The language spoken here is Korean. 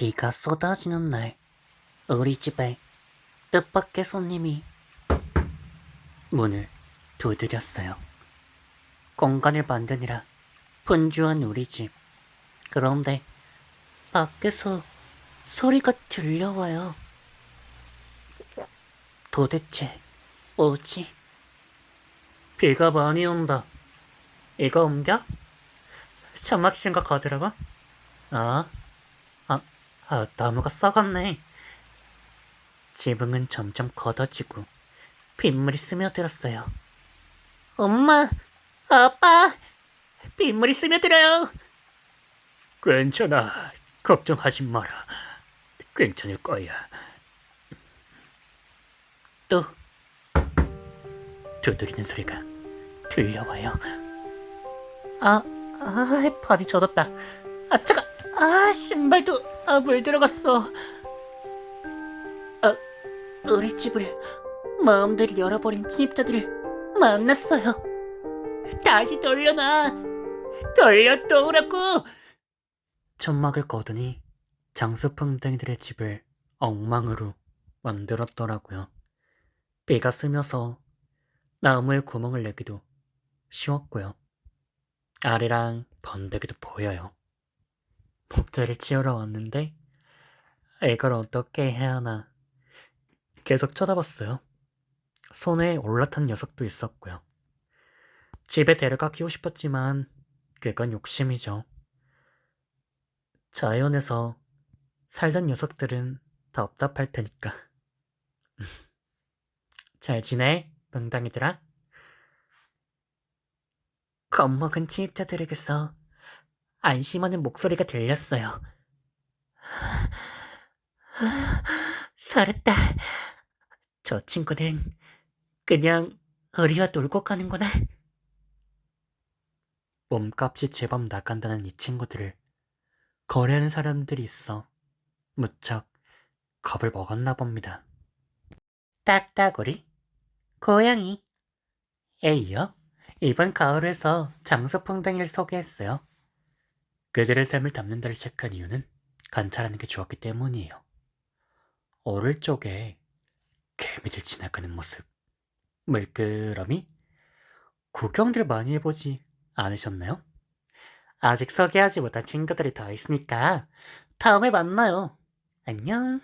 비가 쏟아지는 날, 우리 집에 뜻밖의 손님이 문을 두드렸어요. 공간을 만드느라 분주한 우리 집. 그런데 밖에서 소리가 들려와요. 도대체 뭐지? 비가 많이 온다. 이거 옮겨? 천막 심각하더라고. 아, 아, 아, 나무가 썩었네. 지붕은 점점 걷어지고 빗물이 스며들었어요. 엄마, 아빠, 빗물이 스며들어요. 괜찮아, 걱정하지 마라. 괜찮을 거야. 또 두드리는 소리가 들려와요. 아, 아, 바지 젖었다. 아, 차가, 아, 신발도 아, 물 들어갔어. 아, 우리 집을 마음대로 열어버린 침입자들을 만났어요. 다시 돌려놔. 돌려놓으라고. 천막을 거두니 장수풍뎅이들의 집을 엉망으로 만들었더라고요. 비가 스며서 나무에 구멍을 내기도 쉬웠고요. 아래랑 번데기도 보여요. 목재를 치우러 왔는데 이걸 어떻게 해야 하나 계속 쳐다봤어요. 손에 올라탄 녀석도 있었고요. 집에 데려가 키우고 싶었지만 그건 욕심이죠. 자연에서 살던 녀석들은 답답할 테니까. 잘 지내, 멍당이들아? 겁먹은 침입자들에게서 안심하는 목소리가 들렸어요. 살았다. 저 친구는 그냥 우리와 놀고 가는구나. 몸값이 제법 나간다는 이 친구들을 거래하는 사람들이 있어 무척 겁을 먹었나 봅니다. 딱따구리, 고양이. 에 이어 이번 가을에서 장수풍뎅이를 소개했어요. 그들의 삶을 담는다를 시작한 이유는 관찰하는 게 좋았기 때문이에요. 오를 쪽에 개미들 지나가는 모습, 물끄러미, 구경들 많이 해보지 않으셨나요? 아직 소개하지 못한 친구들이 더 있으니까 다음에 만나요. 안녕.